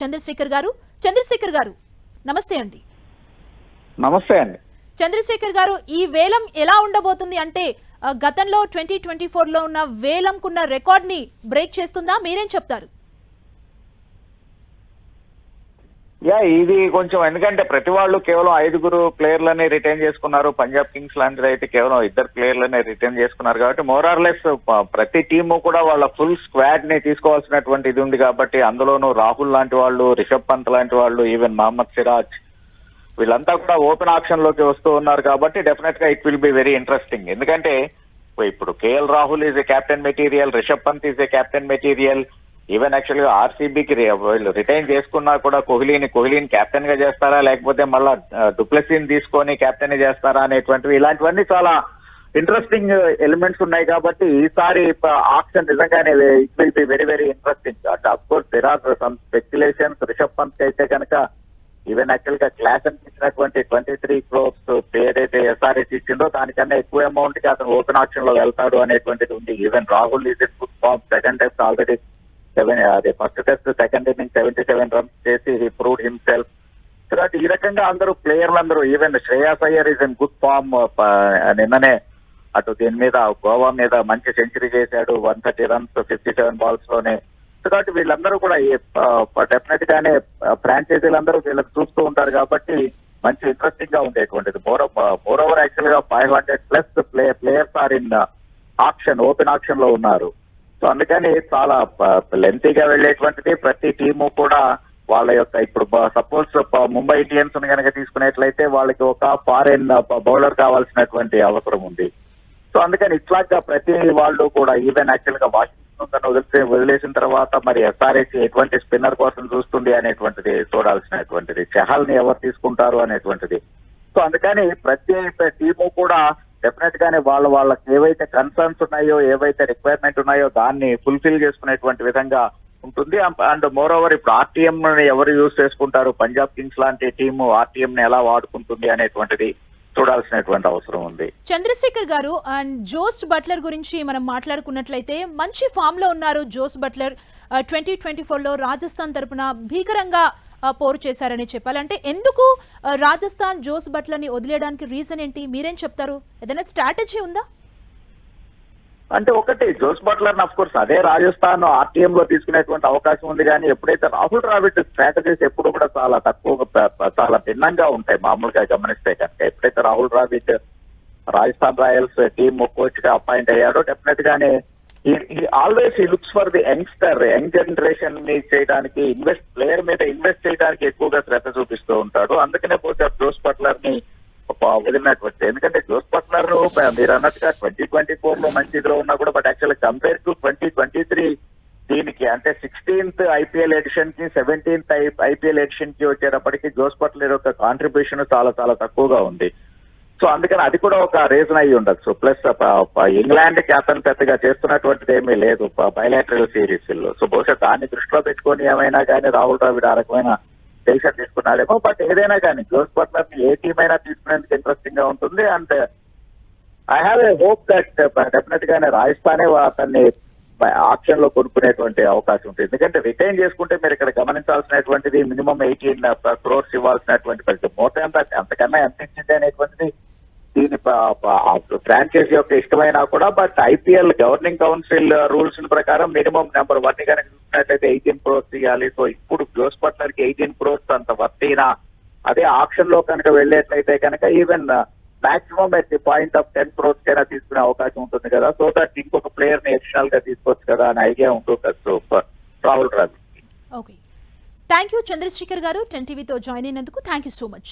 చంద్రశేఖర్ గారు చంద్రశేఖర్ గారు నమస్తే అండి. నమస్తే అండి. చంద్రశేఖర్ గారు ఈ వేలం ఎలా ఉండబోతుంది అంటే గతంలో ట్వంటీ ట్వంటీ లో ఉన్న వేలంకున్న రికార్డ్ని బ్రేక్ చేస్తుందా? మీరేం చెప్తారు? యా ఇది కొంచెం ఎందుకంటే ప్రతి వాళ్ళు కేవలం ఐదుగురు ప్లేయర్లనే రిటైన్ చేసుకున్నారు. పంజాబ్ కింగ్స్ లాంటిది అయితే కేవలం ఇద్దరు ప్లేయర్లనే రిటైన్ చేసుకున్నారు కాబట్టి మోరార్లెస్ ప్రతి టీము కూడా వాళ్ళ ఫుల్ స్క్వాడ్ని తీసుకోవాల్సినటువంటి ఇది ఉంది కాబట్టి అందులోనూ రాహుల్ లాంటి వాళ్ళు రిషబ్ పంత్ లాంటి వాళ్ళు ఈవెన్ మహమ్మద్ సిరాజ్ వీళ్ళంతా కూడా ఓపెన్ ఆప్షన్లోకి వస్తూ ఉన్నారు కాబట్టి డెఫినెట్గా it will be very interesting ఎందుకంటే ఇప్పుడు KL Rahul is a captain material Rishabh Pant is a captain material even యాక్చువల్గా ఆర్సీబీకి వీళ్ళు రిటైన్ చేసుకున్నా కూడా కోహ్లీని కోహ్లీని కెప్టెన్గా చేస్తారా? లేకపోతే మళ్ళా డుప్లెసీని తీసుకొని కెప్టెన్ చేస్తారా అనేటువంటివి? ఇలాంటివన్నీ చాలా ఇంట్రెస్టింగ్ ఎలిమెంట్స్ ఉన్నాయి కాబట్టి ఈసారి ఆప్షన్ నిజంగానే it will be very very interesting అంటే of course there are some speculations Rishabh Pant అయితే కనుక ఈవెన్ యాక్చువల్గా క్లాస్ ఇచ్చినటువంటి ట్వంటీ త్రీ క్రోర్స్ ఏదైతే ఎస్ఆర్ఎస్ ఇచ్చిందో దానికన్నా ఎక్కువ అమౌంట్కి అతను ఓపెన్ ఆప్షన్లో వెళ్తాడు అనేటువంటిది ఉంది. Even Rahul is in good form second test already seven అదే first test second inning seventy seven runs చేసి హీ ప్రూవ్డ్ హిమ్సెల్ఫ్ తర్వాత ఈ రకంగా అందరూ ప్లేయర్లందరూ even Shreyas Iyer is in good form నిన్ననే అటు దీని మీద గోవా మీద మంచి సెంచరీ చేశాడు. One thirty runs fifty seven బాల్స్లోనే so కాబట్టి వీళ్ళందరూ కూడా డెఫినెట్ గానే ఫ్రాంచైజీలందరూ వీళ్ళకి చూస్తూ ఉంటారు కాబట్టి మంచి ఇంట్రెస్టింగ్గా ఉండేటువంటిది. మోర్ మోర్ ఓవర్ యాక్చువల్గా five hundred plus play players are in option open ఆప్షన్లో ఉన్నారు. సో అందుకని చాలా లెంతీగా వెళ్ళేటువంటిది. ప్రతి టీము కూడా వాళ్ళ యొక్క ఇప్పుడు సపోజ్ ముంబై ఇండియన్స్ కనుక తీసుకునేట్లయితే వాళ్ళకి ఒక ఫారెన్ బౌలర్ కావాల్సినటువంటి అవసరం ఉంది. సో అందుకని ఇట్లాగా ప్రతి వాళ్ళు కూడా ఈవెన్ యాక్చువల్గా వాషింగ్టన్ వదిలితే వదిలేసిన తర్వాత మరి ఎస్ఆర్ఎస్ ఎటువంటి స్పిన్నర్ కోసం చూస్తుంది అనేటువంటిది చూడాల్సినటువంటిది. చహల్ని ఎవరు తీసుకుంటారు అనేటువంటిది. సో అందుకని ప్రతి టీము కూడా డెఫినెట్ గానే వాళ్ళ వాళ్ళకి ఏవైతే కన్సర్న్స్ ఉన్నాయో ఏవైతే రిక్వైర్మెంట్ ఉన్నాయో దాన్ని ఫుల్ఫిల్ చేసుకునేటువంటి విధంగా ఉంటుంది. అండ్ మోర్ ఓవర్ ఇప్పుడు ఆర్టీఎం ఎవరు యూజ్ చేసుకుంటారు? పంజాబ్ కింగ్స్ లాంటి టీము ఆర్టీఎం ని ఎలా వాడుకుంటుంది అనేటువంటిది చూడాల్సినటువంటి అవసరం ఉంది. చంద్రశేఖర్ గారు అండ్ జోస్ బట్లర్ గురించి మనం మాట్లాడుకున్నట్లయితే మంచి ఫామ్లో ఉన్నారు జోస్ బట్లర్. ట్వంటీ ట్వంటీ ఫోర్లో రాజస్థాన్ తరపున భీకరంగా పోరు చేశారని చెప్పాలి అంటే ఎందుకు రాజస్థాన్ జోస్ బట్లని వదిలేయడానికి రీజన్ ఏంటి? మీరేం చెప్తారు? ఏదైనా స్ట్రాటజీ ఉందా? అంటే ఒకటి జోస్ బట్లర్ అఫ్ కోర్స్ అదే రాజస్థాన్ ఆర్టీఎం లో తీసుకునేటువంటి అవకాశం ఉంది కానీ ఎప్పుడైతే రాహుల్ ద్రావిడ్ స్ట్రాటజీస్ ఎప్పుడు కూడా చాలా తక్కువ చాలా భిన్నంగా ఉంటాయి మామూలుగా గమనిస్తే కనుక. ఎప్పుడైతే రాహుల్ ద్రావిడ్ రాజస్థాన్ రాయల్స్ టీమ్ కోచ్గా అపాయింట్ అయ్యాడో డెఫినెట్ గానే ఆల్వేస్ ఈ looks for the youngster young జనరేషన్ని చేయడానికి ఇన్వెస్ట్ ప్లేయర్ మీద ఇన్వెస్ట్ చేయడానికి ఎక్కువగా శ్రద్ధ చూపిస్తూ ఉంటాడు. అందుకనే పోతే జోస్ పట్లర్ని వదిలినటువంటి. ఎందుకంటే జోస్ పట్లర్ మీరు అన్నట్టుగా ట్వంటీ ట్వంటీ ఫోర్లో మంచి ఇదిలో ఉన్నా కూడా but actual compare to twenty twenty three దీనికి అంటే సిక్స్టీన్త్ ఐపీఎల్ ఎడిషన్కి సెవెంటీన్త్ ఐపీఎల్ ఎడిషన్కి వచ్చేటప్పటికి జోస్ పట్లర్ యొక్క కాంట్రిబ్యూషన్ చాలా చాలా తక్కువగా ఉంది. సో అందుకని అది కూడా ఒక రీజన్ అయ్యి ఉండొచ్చు. ప్లస్ ఇంగ్లాండ్కి అతను పెద్దగా చేస్తున్నటువంటిది ఏమీ లేదు. బయలాటరల్ సిరీస్లో. సో బహుశా దాన్ని దృష్టిలో పెట్టుకొని ఏమైనా కానీ రాహుల్ ద్రావిడ్ ఆ రకమైన డెసిషన్ తీసుకున్నాడేమో. బట్ ఏదైనా కానీ జోస్ బట్లర్ని ఏ టీం అయినా తీసుకునేందుకు ఇంట్రెస్టింగ్గా ఉంటుంది. And I have a hope that definite గానే రాజస్థానే అతన్ని ఆప్షన్లో కొనుక్కునేటువంటి అవకాశం ఉంటుంది. ఎందుకంటే రిటైన్ చేసుకుంటే మీరు ఇక్కడ గమనించాల్సినటువంటిది మినిమం ఎయిటీన్ క్రోర్స్ ఇవ్వాల్సినటువంటి పరిస్థితి. మొత్తం ఎంత అంతకన్నా ఎంత ఇచ్చింది అనేటువంటిది దీని ఫ్రాంచైజీ యొక్క ఇష్టమైనా కూడా but IPL governing council rules ప్రకారం మినిమం నెంబర్ వన్ కనుక చూసినట్లయితే ఎయిటీన్ క్రోర్స్ ఇవ్వాలి సో ఇప్పుడు జోస్ బట్లర్కి ఎయిటీన్ క్రోర్స్ అంత వర్తీనా అదే ఆప్షన్లో కనుక వెళ్ళేట్లయితే కనుక even maximum at the point of ten crores కైనా తీసుకునే అవకాశం ఉంటుంది కదా. సో దట్ ఇంకొక ప్లేయర్ని ఎడిషనల్గా తీసుకోవచ్చు కదా అనే ఐడియా ఉంటుంది so Rahul Raju okay thank you Chandrashekhar garu. Ten టీవీతో join అయినందుకు థ్యాంక్ యూ సో మచ్